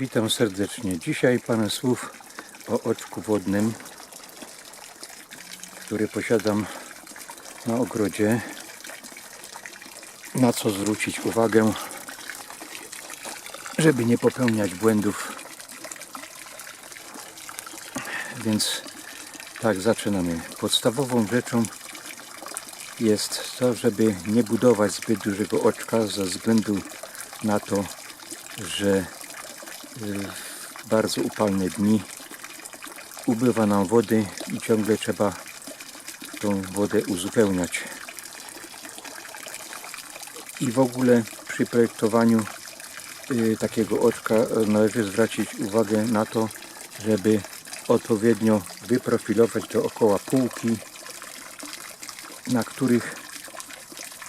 Witam serdecznie. Dzisiaj parę słów o oczku wodnym, który posiadam na ogrodzie. Na co zwrócić uwagę, żeby nie popełniać błędów. Więc tak, zaczynamy. Podstawową rzeczą jest to, żeby nie budować zbyt dużego oczka ze względu na to, że bardzo upalne dni ubywa nam wody i ciągle trzeba tą wodę uzupełniać. I w ogóle przy projektowaniu y, takiego oczka y, należy zwrócić uwagę na to, żeby odpowiednio wyprofilować dookoła półki, na których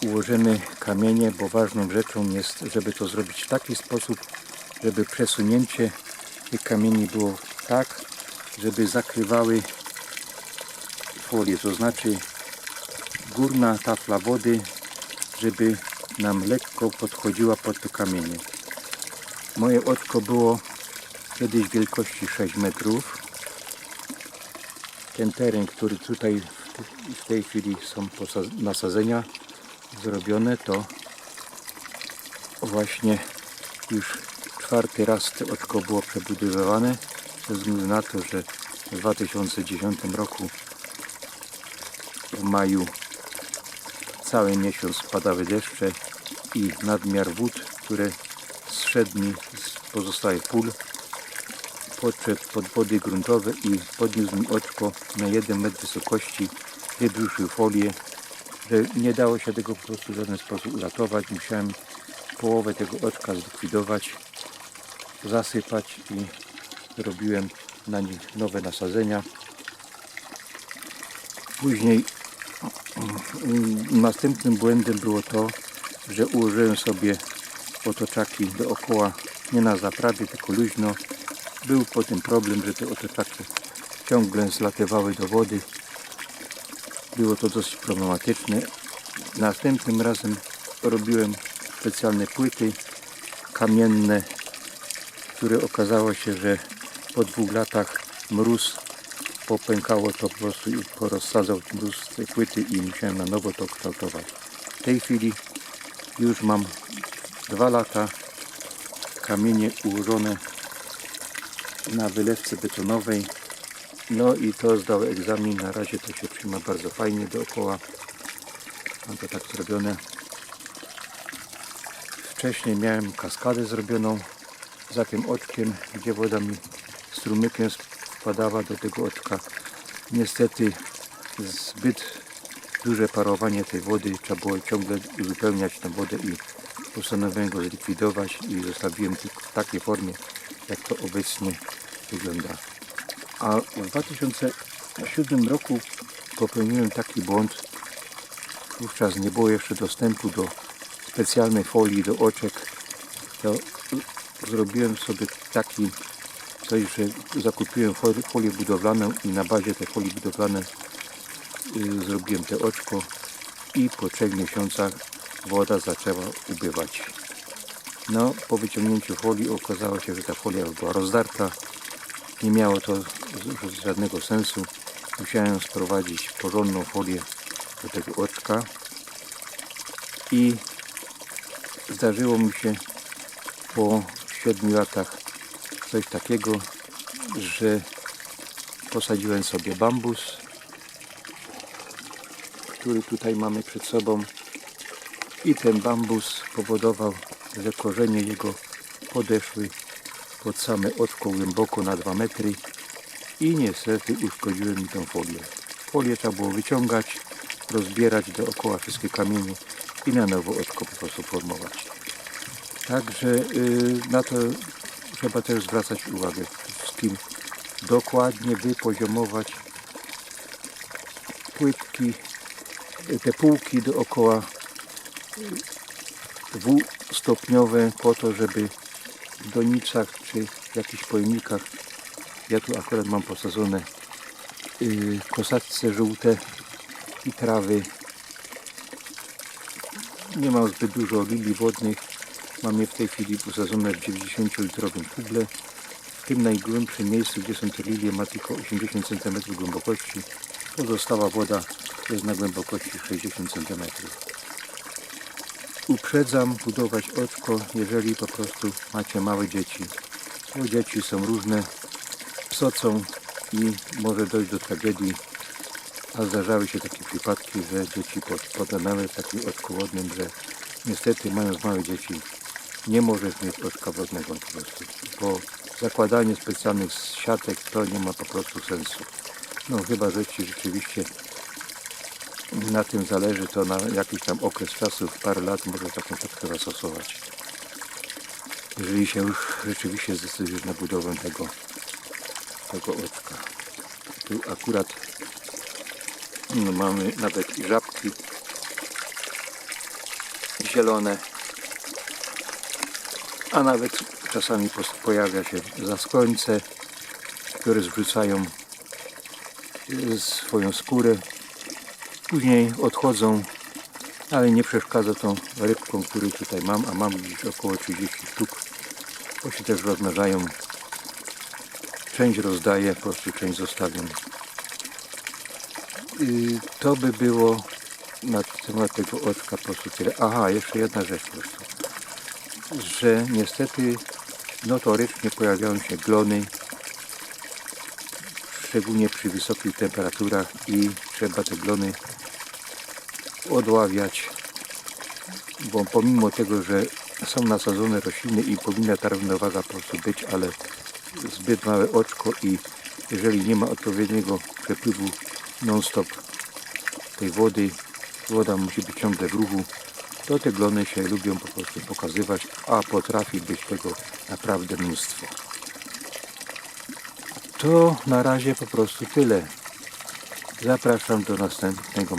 ułożymy kamienie, bo ważną rzeczą jest, żeby to zrobić w taki sposób, żeby przesunięcie tych kamieni było tak, żeby zakrywały folię, to znaczy górna tafla wody, żeby nam lekko podchodziła pod te kamienie. Moje oczko było kiedyś wielkości 6 metrów. Ten teren, który tutaj w tej chwili są nasadzenia zrobione, to właśnie już czwarty raz to oczko było przebudowywane ze względu na to, że w 2010 roku w maju cały miesiąc padały deszcze i nadmiar wód, które zszedł mi z pozostałych pól podszedł pod wody gruntowe i podniósł mi oczko na 1 metr wysokości, wybruszył folię, że nie dało się tego po prostu w żaden sposób uratować. Musiałem połowę tego oczka zlikwidować, zasypać i zrobiłem na nich nowe nasadzenia. Później mm, następnym błędem było to, że ułożyłem sobie otoczaki dookoła, nie na zaprawie, tylko luźno. Był potem problem, że te otoczaki ciągle zlatywały do wody. Było to dosyć problematyczne. Następnym razem robiłem specjalne płyty kamienne, które okazało się, że po dwóch latach mróz popękało to po prostu i porozsadzał mróz te płyty i musiałem na nowo to kształtować. W tej chwili już mam dwa lata kamienie ułożone na wylewce betonowej. No i to zdał egzamin. Na razie to się trzyma bardzo fajnie dookoła. Mam to tak zrobione. Wcześniej miałem kaskadę zrobioną za tym oczkiem, gdzie woda mi strumykiem wpadała do tego oczka. Niestety zbyt duże parowanie tej wody trzeba było ciągle uzupełniać tę wodę i postanowiłem go zlikwidować i zostawiłem tylko w takiej formie, jak to obecnie wygląda. A w 2007 roku popełniłem taki błąd. Wówczas nie było jeszcze dostępu do specjalnej folii do oczek. To zrobiłem sobie taki coś, że zakupiłem folię, budowlaną i na bazie tej folii budowlanej y, zrobiłem te oczko i po trzech miesiącach woda zaczęła ubywać. No, po wyciągnięciu folii okazało się, że ta folia była rozdarta. Nie miało to żadnego sensu. Musiałem sprowadzić porządną folię do tego oczka i zdarzyło mi się po 7 latach coś takiego, że posadziłem sobie bambus, który tutaj mamy przed sobą i ten bambus powodował, że korzenie jego podeszły pod same oczko głęboko na 2 metry i niestety uszkodziły mi tą folię. Folię trzeba było wyciągać, rozbierać dookoła wszystkie kamienie i na nowo oczko po prostu formować. Także y, na to trzeba też zwracać uwagę. Wszystkim dokładnie wypoziomować płytki, y, te półki dookoła dwustopniowe po to, żeby w donicach czy jakichś pojemnikach ja tu akurat mam posadzone kosacce żółte i trawy nie mam zbyt dużo lilii wodnych Mam je w tej chwili usadzone w 90-litrowym kuble. W tym najgłębszym miejscu, gdzie są te lilie, ma tylko 80 cm głębokości. Pozostała woda jest na głębokości 60 cm. Uprzedzam budować oczko, jeżeli po prostu macie małe dzieci. Bo dzieci są różne, psocą i może dojść do tragedii. A zdarzały się takie przypadki, że dzieci pod- w takim oczku wodnym, że niestety mając małe dzieci nie możesz mieć oczka wodnego po prostu. Bo zakładanie specjalnych siatek to nie ma po prostu sensu. No chyba, że ci rzeczywiście na tym zależy, to na jakiś tam okres czasu, w parę lat może taką siatkę zastosować. Jeżeli się już rzeczywiście zdecydujesz na budowę tego, tego oczka. Tu akurat no, mamy nawet i żabki zielone, a nawet czasami pojawia się zaskońce, które zrzucają y, swoją skórę. Później odchodzą, ale nie przeszkadza tą rybkom, których tutaj mam, a mam gdzieś około 30 sztuk. Bo się też rozmnażają. Część rozdaję, po prostu część zostawiam. Y, To by było na temat tego oczka po prostu tyle. Aha, jeszcze jedna rzecz po prostu. Że niestety notorycznie pojawiają się glony, szczególnie przy wysokich temperaturach i trzeba te glony odławiać, bo pomimo tego, że są nasadzone rośliny i powinna ta równowaga po prostu być, ale zbyt małe oczko i jeżeli nie ma odpowiedniego przepływu non-stop tej wody, woda musi być ciągle w ruchu, to te glony się lubią po prostu pokazywać, a potrafi być tego naprawdę mnóstwo. To na razie po prostu tyle. Zapraszam do następnego